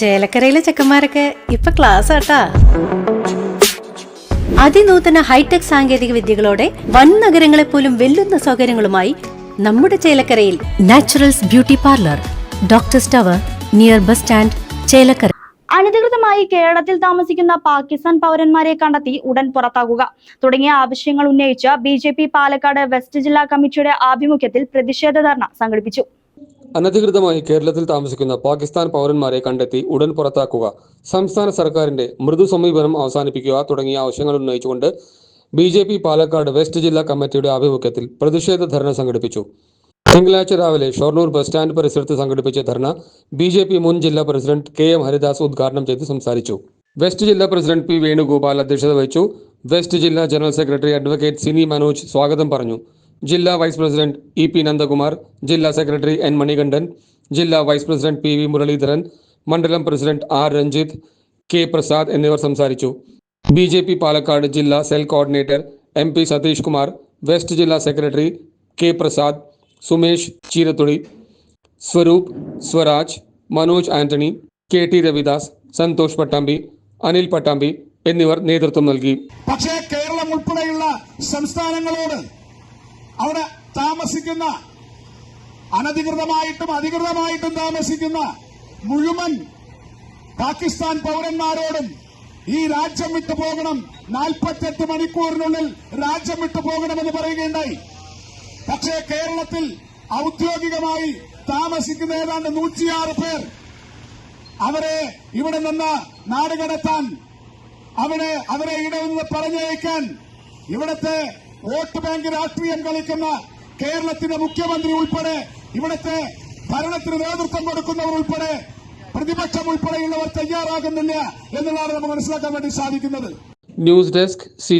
ചേലക്കരയിലെ ചെക്കന്മാരൊക്കെ ഇപ്പൊ ക്ലാസ് ആട്ടാ. അതിനൂതന ഹൈടെക് സാങ്കേതിക വിദ്യകളോടെ വൻ നഗരങ്ങളെ പോലും വെല്ലുന്ന സൗകര്യങ്ങളുമായി നമ്മുടെ ചേലക്കരയിൽ naturals beauty parlour doctor tower near bus stand Chelakkara. അനധികൃതമായി കേരളത്തിൽ താമസിക്കുന്ന പാകിസ്ഥാൻ പൗരന്മാരെ കണ്ടെത്തി ഉടൻ പുറത്താക്കുക. തുടങ്ങിയ ആവശ്യങ്ങൾ ഉന്നയിച്ച് ബി പാലക്കാട് വെസ്റ്റ് ജില്ലാ കമ്മിറ്റിയുടെ ആഭിമുഖ്യത്തിൽ പ്രതിഷേധ ധർണ സംഘടിപ്പിച്ചു. അനധികൃതമായി കേരളത്തിൽ താമസിക്കുന്ന പാകിസ്ഥാൻ പൗരന്മാരെ കണ്ടെത്തി ഉടൻ പുറത്താക്കുക സംസ്ഥാന സർക്കാരിന്റെ മൃദു സമീപനം അവസാനിപ്പിക്കുക തുടങ്ങിയ ആവശ്യങ്ങൾ ഉന്നയിച്ചുകൊണ്ട് B J P Palakkad west ജില്ലാ കമ്മിറ്റിയുടെ ആഭിമുഖ്യത്തിൽ പ്രതിഷേധ ധർണ സംഘടിപ്പിച്ചു. തിങ്കളാഴ്ച രാവിലെ ഷൊർണൂർ ബസ് സ്റ്റാൻഡ് പരിസരത്ത് സംഘടിപ്പിച്ച ധർണ ബി ജെ പി മുൻ ജില്ലാ പ്രസിഡന്റ് കെ എം ഹരിദാസ് ഉദ്ഘാടനം ചെയ്ത് സംസാരിച്ചു. വെസ്റ്റ് ജില്ലാ പ്രസിഡന്റ് പി വേണുഗോപാൽ അധ്യക്ഷത വഹിച്ചു. വെസ്റ്റ് ജില്ലാ general secretary advocate Sini Manoj സ്വാഗതം പറഞ്ഞു. ജില്ലാ vice president E P Nandakumar ജില്ലാ സെക്രട്ടറി എൻ മണികണ്ഠൻ ജില്ലാ vice president P V Muraleedharan മണ്ഡലം president R Ranjith K Prasad എന്നിവർ സംസാരിച്ചു. ബി ജെ പി പാലക്കാട് ജില്ലാ cell coordinator M P Satheesh Kumar west ജില്ലാ secretary K Prasad Sumesh Cheerathuli Swaroop Swaraj Manoj Antony K T Ravidas Santhosh Pattambi Anil Pattambi എന്നിവർ നേതൃത്വം നൽകി. പക്ഷേ കേരളം ഉൾപ്പെടെയുള്ള സംസ്ഥാനങ്ങളോട് അവിടെ താമസിക്കുന്ന അനധികൃതമായിട്ടും അധികൃതമായിട്ടും താമസിക്കുന്ന മുഴുവൻ പാകിസ്ഥാൻ പൌരന്മാരോടും ഈ രാജ്യം വിട്ടു പോകണം. നാൽപ്പത്തെട്ട് മണിക്കൂറിനുള്ളിൽ രാജ്യം വിട്ടു പോകണമെന്ന് പറയുകയുണ്ടായി. പക്ഷേ കേരളത്തിൽ ഔദ്യോഗികമായി താമസിക്കുന്ന ഏതാണ്ട് നൂറ്റിയാറ് പേർ. അവരെ ഇവിടെ നിന്ന് നാടുകടത്താൻ അവരെ അവരെ ഇവിടെ നിന്ന് പറഞ്ഞയക്കാൻ ഇവിടുത്തെ വോട്ട് ബാങ്ക് രാഷ്ട്രീയം കളിക്കുന്ന കേരളത്തിന്റെ മുഖ്യമന്ത്രി ഉൾപ്പെടെ ഇവിടുത്തെ ഭരണത്തിന് നേതൃത്വം കൊടുക്കുന്നവർ ഉൾപ്പെടെ പ്രതിപക്ഷം ഉൾപ്പെടെയുള്ളവർ തയ്യാറാകുന്നില്ല എന്നുള്ളതാണ് നമുക്ക് മനസ്സിലാക്കാൻ വേണ്ടി സാധിക്കുന്നത്. News desk C